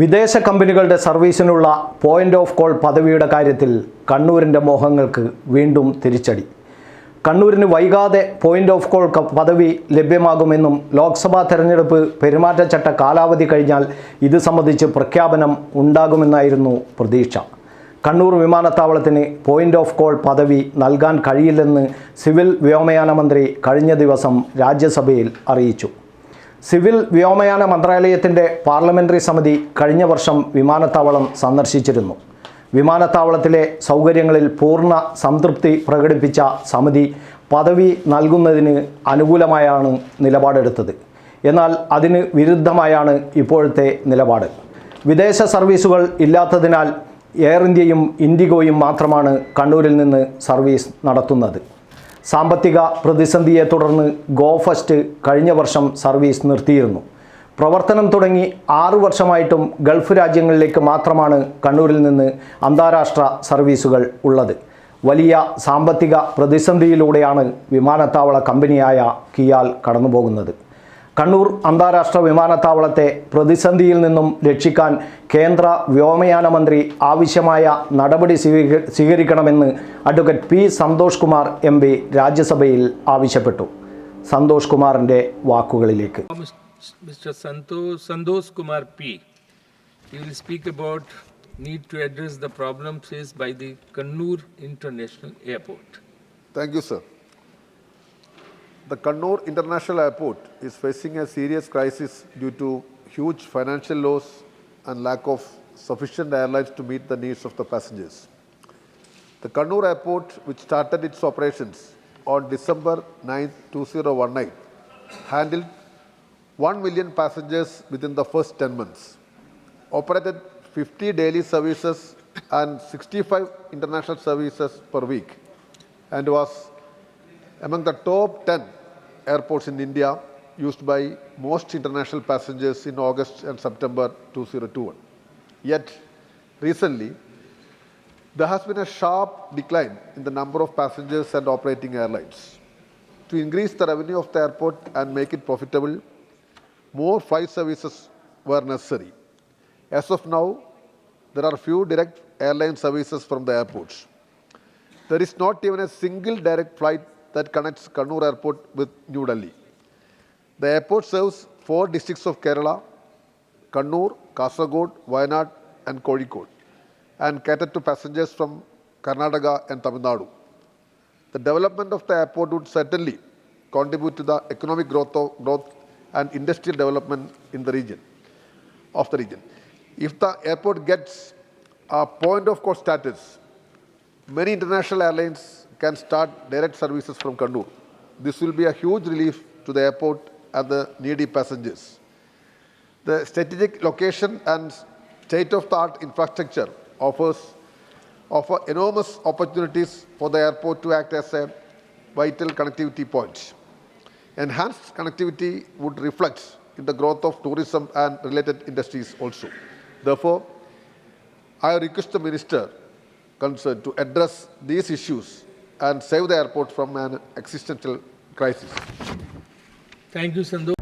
വിദേശ കമ്പനികളുടെ സർവീസിനുള്ള പോയിന്റ് ഓഫ് കോൾ പദവിയുടെ കാര്യത്തിൽ കണ്ണൂരിന്റെ മോഹങ്ങൾക്ക് വീണ്ടും തിരിച്ചടി. കണ്ണൂരിന് വൈകാതെ പോയിന്റ് ഓഫ് കോൾ പദവി ലഭ്യമാകുമെന്നും ലോക്സഭാ തെരഞ്ഞെടുപ്പ് പെരുമാറ്റച്ചട്ട കാലാവധി കഴിഞ്ഞാൽ ഇത് സംബന്ധിച്ച് പ്രഖ്യാപനം ഉണ്ടാകുമെന്നായിരുന്നു പ്രതീക്ഷ. കണ്ണൂർ വിമാനത്താവളത്തിന് പോയിന്റ് ഓഫ് കോൾ പദവി നൽകാൻ കഴിയില്ലെന്ന് സിവിൽ വ്യോമയാന മന്ത്രി കഴിഞ്ഞ ദിവസം രാജ്യസഭയിൽ അറിയിച്ചു. സിവിൽ വ്യോമയാന മന്ത്രാലയത്തിന്റെ പാർലമെന്ററി സമിതി കഴിഞ്ഞ വർഷം വിമാനത്താവളം സന്ദർശിച്ചിരുന്നു. വിമാനത്താവളത്തിലെ സൗകര്യങ്ങളിൽ പൂർണ സംതൃപ്തി പ്രകടിപ്പിച്ച സമിതി പദവി നൽകുന്നതിന് അനുകൂലമായാണ് നിലപാടെടുത്തത്. എന്നാൽ അതിന് വിരുദ്ധമായാണ് ഇപ്പോഴത്തെ നിലപാട്. വിദേശ സർവീസുകൾ ഇല്ലാത്തതിനാൽ എയർ ഇന്ത്യയും ഇൻഡിഗോയും മാത്രമാണ് കണ്ണൂരിൽ നിന്ന് സർവീസ് നടത്തുന്നത്. സാമ്പത്തിക പ്രതിസന്ധിയെ തുടർന്ന് ഗോ ഫസ്റ്റ് കഴിഞ്ഞ വർഷം സർവീസ് നിർത്തിയിരുന്നു. പ്രവർത്തനം തുടങ്ങി ആറു വർഷമായിട്ടും ഗൾഫ് രാജ്യങ്ങളിലേക്ക് മാത്രമാണ് കണ്ണൂരിൽ നിന്ന് അന്താരാഷ്ട്ര സർവീസുകൾ ഉള്ളത്. വലിയ സാമ്പത്തിക പ്രതിസന്ധിയിലൂടെയാണ് വിമാനത്താവള കമ്പനിയായ കിയാൽ കടന്നുപോകുന്നത്. കണ്ണൂർ അന്താരാഷ്ട്ര വിമാനത്താവളത്തെ പ്രതിസന്ധിയിൽ നിന്നും രക്ഷിക്കാൻ കേന്ദ്ര വ്യോമയാന മന്ത്രി ആവശ്യമായ നടപടി സ്വീക- സ്വീകരിക്കണമെന്ന് advocate P Santhosh Kumar M P രാജ്യസഭയിൽ ആവശ്യപ്പെട്ടു സന്തോഷ് കുമാറിന്റെ വാക്കുകളിലേക്ക് mister Santhosh Kumar P. He will speak about need to address the problem faced by the Kannur International Airport. Thank you, sir. The Kannur International Airport is facing a serious crisis due to huge financial loss and lack of sufficient airlines to meet the needs of the passengers. The Kannur Airport, which started its operations on December 9, 2019, handled 1 million passengers within the first 10 months, operated 50 daily services and 65 international services per week, and was among the top 10 airports in India used by most international passengers in August and September 2021. Yet, recently, there has been a sharp decline in the number of passengers and operating airlines. To increase the revenue of the airport and make it profitable, more flight services were necessary. As of now, there are few direct airline services from the airports. There is not even a single direct flight that connects Kannur Airport with New Delhi. The airport serves four districts of Kerala Kannur, Kasaragod, Wayanad, and Kozhikode, and cater to passengers from Karnataka and Tamil Nadu. The development of the airport would certainly contribute to the economic growth, of, growth and industrial development in the region of the region. If the airport gets a point of call status, many international airlines can start direct services from Kannur. This will be a huge relief to the airport and the needy passengers. The strategic location and state-of-the-art infrastructure offers offer enormous opportunities for the airport to act as a vital connectivity point. Enhanced connectivity would reflect in the growth of tourism and related industries also. Therefore, I request the minister concerned to address these issues and save the airport from an existential crisis. Thank you, Sandosh.